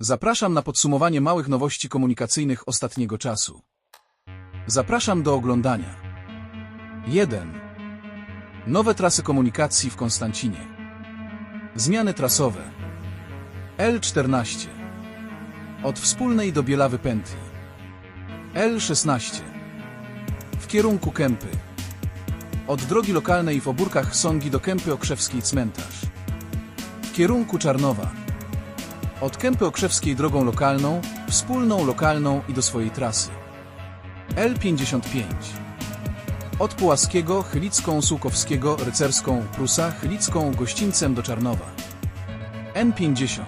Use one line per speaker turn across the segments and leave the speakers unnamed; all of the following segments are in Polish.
Zapraszam na podsumowanie małych nowości komunikacyjnych ostatniego czasu. Zapraszam do oglądania. 1. Nowe trasy komunikacji w Konstancinie. Zmiany trasowe. L14. Od Wspólnej do Bielawy Pętli. L16. W kierunku Kępy. Od drogi lokalnej w Obórkach Sągi do Kępy Okrzewskiej Cmentarz. W kierunku Czarnowa. Od Kępy Okrzewskiej drogą lokalną, wspólną lokalną i do swojej trasy. L55. Od Pułaskiego, Chylicką, Sułkowskiego, Rycerską, Prusa, Chylicką, Gościńcem do Czarnowa. N50.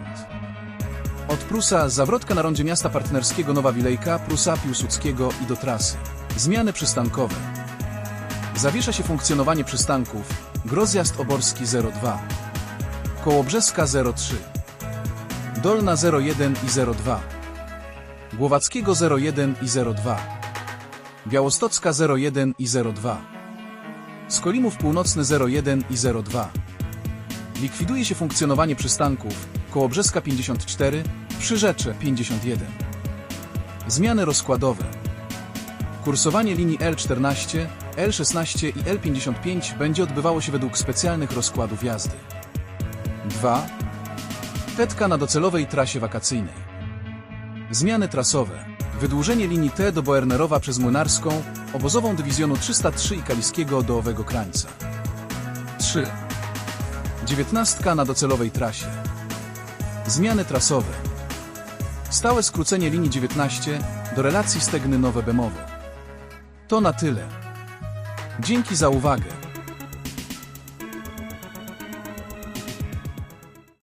Od Prusa, zawrotka na rondzie miasta partnerskiego Nowa Wilejka, Prusa, Piłsudskiego i do trasy. Zmiany przystankowe. Zawiesza się funkcjonowanie przystanków. Grozjazd Oborski 02. Kołobrzeska 03. Dolna 01 i 02. Głowackiego 01 i 02. Białostocka 01 i 02. Skolimów Północny 01 i 02. Likwiduje się funkcjonowanie przystanków Kołobrzeska 54, Przyrzecze 51. Zmiany rozkładowe. Kursowanie linii L14, L16 i L55 będzie odbywało się według specjalnych rozkładów jazdy. 2. Tetka na docelowej trasie wakacyjnej. Zmiany trasowe. Wydłużenie linii T do Boernerowa przez Młynarską, obozową dywizjonu 303 i Kaliskiego do Owego Krańca. 3. Dziewiętnastka na docelowej trasie. Zmiany trasowe. Stałe skrócenie linii 19 do relacji Stegny Nowe Bemowo. To na tyle. Dzięki za uwagę.